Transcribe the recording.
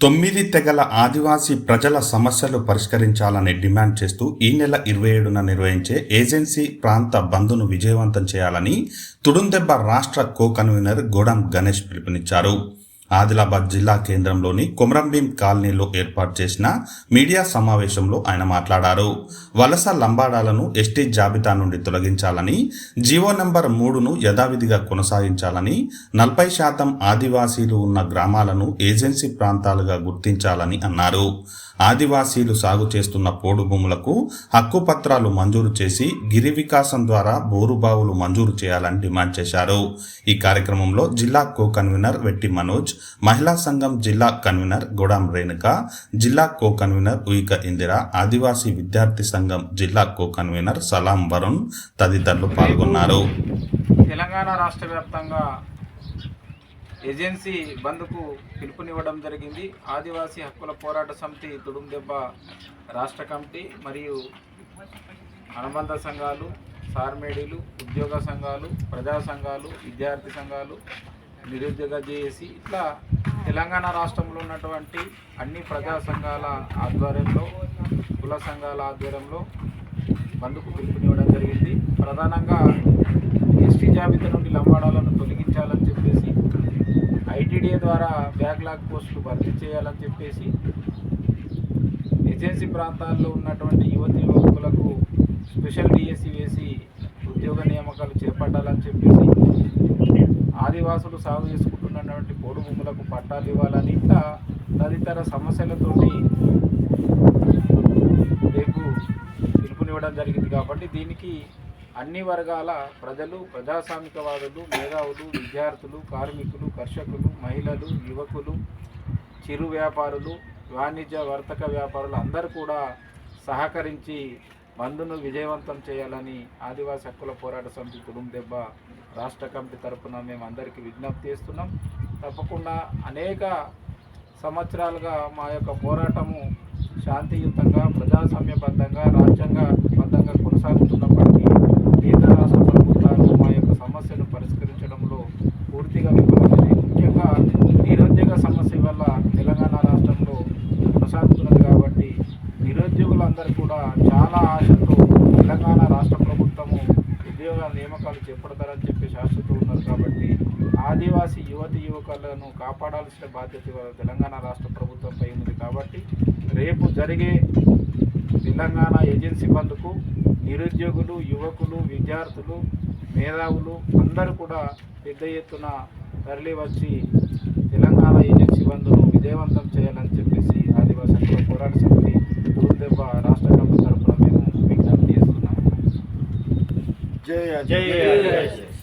తొమ్మిది తెగల ఆదివాసీ ప్రజల సమస్యలు పరిష్కరించాలని డిమాండ్ చేస్తూ ఈ నెల ఇరవై ఏడున నిర్వహించే ఏజెన్సీ ప్రాంత బంద్ను విజయవంతం చేయాలని తుడుందెబ్బ రాష్ట్ర కో కన్వీనర్ గోడం గణేష్ పిలుపునిచ్చారు. ఆదిలాబాద్ జిల్లా కేంద్రంలోని కొమరంభీం కాలనీలో ఏర్పాటు చేసిన మీడియా సమావేశంలో ఆయన మాట్లాడారు. వలస లంబాడాలను ఎస్టీ జాబితా నుండి తొలగించాలని జీవో నంబర్ మూడును యథావిధిగా కొనసాగించాలని నలభై శాతం ఆదివాసీలు ఉన్న గ్రామాలను ఏజెన్సీ ప్రాంతాలుగా గుర్తించాలని అన్నారు. ఆదివాసీలు సాగు చేస్తున్న పోడు భూములకు హక్కు పత్రాలు మంజూరు చేసి గిరి వికాసం ద్వారా బోరుబావులు మంజూరు చేయాలని డిమాండ్ చేశారు. ఈ కార్యక్రమంలో జిల్లా కో కన్వీనర్ వెట్టి మనోజ్ మహిళా సంఘం జిల్లా కన్వీనర్ గుడాం రేణుక జిల్లా కో కన్వీనర్ ఉయిక ఇందిర ఆదివాసీ విద్యార్థి సంఘం జిల్లా కో కన్వీనర్ సలాం వరుణ్ తదితరులు పాల్గొన్నారు. తెలంగాణ రాష్ట్ర వ్యాప్తంగా ఏజెన్సీ బంద్కు పిలుపునివ్వడం జరిగింది. ఆదివాసీ హక్కుల పోరాట సమితి తుడుందెబ్బ రాష్ట్ర కమిటీ మరియు అనుబంధ సంఘాలు సార్మేడీలు ఉద్యోగ సంఘాలు ప్రజా సంఘాలు విద్యార్థి సంఘాలు నిరుద్యోగ జేఏసీ ఇట్లా తెలంగాణ రాష్ట్రంలో ఉన్నటువంటి అన్ని ప్రజా సంఘాల ఆధ్వర్యంలో కుల సంఘాల ఆధ్వర్యంలో బంధుకు పిలుపునివ్వడం జరిగింది. ప్రధానంగా ఎస్టీ జాబితా నుండి లంబాడాలను తొలగించాలని చెప్పేసి ఐటీడీఏ ద్వారా బ్యాక్లాగ్ పోస్టులు భర్తీ చేయాలని చెప్పేసి ఏజెన్సీ ప్రాంతాల్లో ఉన్నటువంటి యువతి యువకులకు స్పెషల్ డిఎస్సి వేసి ఉద్యోగ నియామకాలు చేపట్టాలని చెప్పేసి ఆదివాసులు సాగు చేసుకుంటున్నటువంటి పోడు భూములకు పట్టాలు ఇవ్వాలని ఇంకా తదితర సమస్యలతోటి రేపు పిలుపునివ్వడం జరిగింది కాబట్టి దీనికి అన్ని వర్గాల ప్రజలు ప్రజాస్వామికవాదులు మేధావులు విద్యార్థులు కార్మికులు కర్షకులు మహిళలు యువకులు చిరు వ్యాపారులు వాణిజ్య వర్తక వ్యాపారులు అందరూ కూడా సహకరించి బంద్ను విజయవంతం చేయాలని ఆదివాసీ హక్కుల పోరాట సమితి కుటుంబ దెబ్బ రాష్ట్ర కమిటీ తరపున మేము అందరికీ విజ్ఞప్తి చేస్తున్నాం. తప్పకుండా అనేక సంవత్సరాలుగా మా యొక్క పోరాటము శాంతియుతంగా ప్రజాస్వామ్యబద్ధంగా రాజ్యాంగబద్ధంగా నిరుద్యోగులందరూ కూడా చాలా ఆశతో తెలంగాణ రాష్ట్ర ప్రభుత్వము ఉద్యోగ నియామకాలు చేపడతారని చెప్పి ఆశతో ఉన్నారు కాబట్టి ఆదివాసీ యువతి యువకులను కాపాడాల్సిన బాధ్యత తెలంగాణ రాష్ట్ర ప్రభుత్వంపై ఉంది కాబట్టి రేపు జరిగే తెలంగాణ ఏజెన్సీ బంద్కు నిరుద్యోగులు యువకులు విద్యార్థులు మేధావులు అందరూ కూడా పెద్ద ఎత్తున తరలి వచ్చి తెలంగాణ ఏజెన్సీ బంద్ను విజయవంతం చేయాలని చెప్పేసి ఆదివాసీ హక్కుల పోరాట సమితి దెబ్బ రాష్ట్ర కమిటీ తరఫున మేము